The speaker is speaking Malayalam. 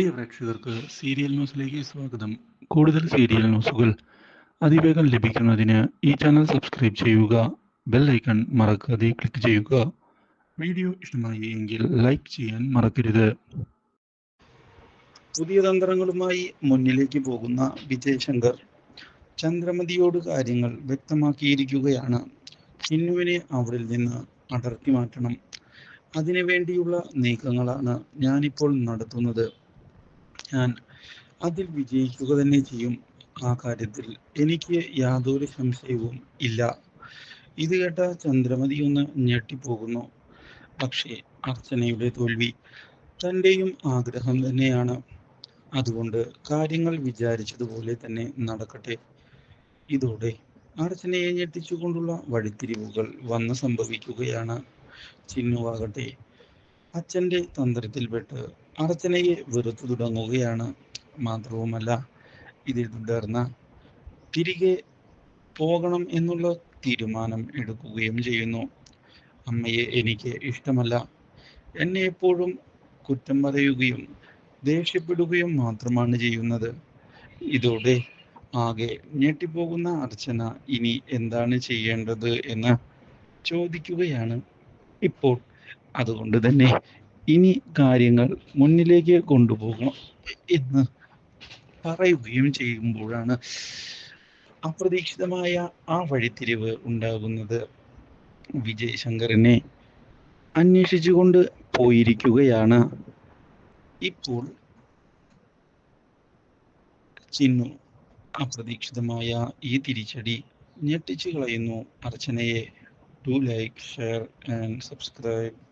പ്രിയ പ്രേക്ഷകർക്ക് സീരിയൽ ന്യൂസിലേക്ക് സ്വാഗതം. കൂടുതൽ സീരിയൽ ന്യൂസുകൾ അതിവേഗം ലഭിക്കുന്നതിന് ഈ ചാനൽ സബ്സ്ക്രൈബ് ചെയ്യുക ബെൽ ഐക്കൺ മറക്കാതെ ക്ലിക്ക് ചെയ്യുക. വീഡിയോ ഇഷ്ടമായി എങ്കിൽ ലൈക്ക് ചെയ്യാൻ മറക്കരുത്. പുതിയ തന്ത്രങ്ങളുമായി മുന്നിലേക്ക് പോകുന്ന വിജയശങ്കർ ചന്ദ്രമതിയോട് കാര്യങ്ങൾ വ്യക്തമാക്കിയിരിക്കുകയാണ്. ചിന്നുവിനെ അവരിൽ നിന്ന് അടർത്തി മാറ്റണം. അതിനുവേണ്ടിയുള്ള നീക്കങ്ങളാണ് ഞാനിപ്പോൾ നടത്തുന്നത്. ഞാൻ അതിൽ വിജയിക്കുക തന്നെ ചെയ്യും ആ കാര്യത്തിൽ. എനിക്ക് യാതൊരു സംശയവും ഇല്ല. ഇത് കേട്ട ചന്ദ്രമതി ഒന്ന് ഞെട്ടിപ്പോകുന്നു. പക്ഷേ അർച്ചനയുടെ തോൽവി തന്റെയും ആഗ്രഹം തന്നെയാണ്. അതുകൊണ്ട് കാര്യങ്ങൾ വിചാരിച്ചതുപോലെ തന്നെ നടക്കട്ടെ. ഇതോടെ അർച്ചനയെ ഞെട്ടിച്ചുകൊണ്ടുള്ള വഴിത്തിരിവുകൾ വന്ന് സംഭവിക്കുകയാണ്. ചിന്നുവാകട്ടെ അച്ഛന്റെ തന്ത്രത്തിൽപ്പെട്ട് അർച്ചനയെ വെറുത്തു തുടങ്ങുകയാണ് മാത്രവുമല്ല ഇതിൽ തുടർന്ന് തിരികെ പോകണം എന്നുള്ള തീരുമാനം എടുക്കുകയും ചെയ്യുന്നു. അമ്മയെ എനിക്ക് ഇഷ്ടമല്ല. എന്നെ എപ്പോഴും കുറ്റം പറയുകയും ദേഷ്യപ്പെടുകയും മാത്രമാണ് ചെയ്യുന്നത്. ഇതോടെ ആകെ ഞെട്ടിപ്പോകുന്ന അർച്ചന ഇനി എന്താണ് ചെയ്യേണ്ടത് എന്ന് ചോദിക്കുകയാണ്. ഇപ്പോൾ അതുകൊണ്ട് തന്നെ ഇനി കാര്യങ്ങൾ മുന്നിലേക്ക് കൊണ്ടുപോകണം എന്ന് പറയുകയും ചെയ്യുമ്പോഴാണ് അപ്രതീക്ഷിതമായ ആ വഴിത്തിരിവ് ഉണ്ടാകുന്നത്. വിജയ് ശങ്കറിനെ അന്വേഷിച്ചുകൊണ്ട് പോയിരിക്കുകയാണ്. ഇപ്പോൾ ചിന്നു അപ്രതീക്ഷിതമായ ഈ തിരിച്ചടി ഞെട്ടിച്ചു കളയുന്നു. അർച്ചനയെ do like share and subscribe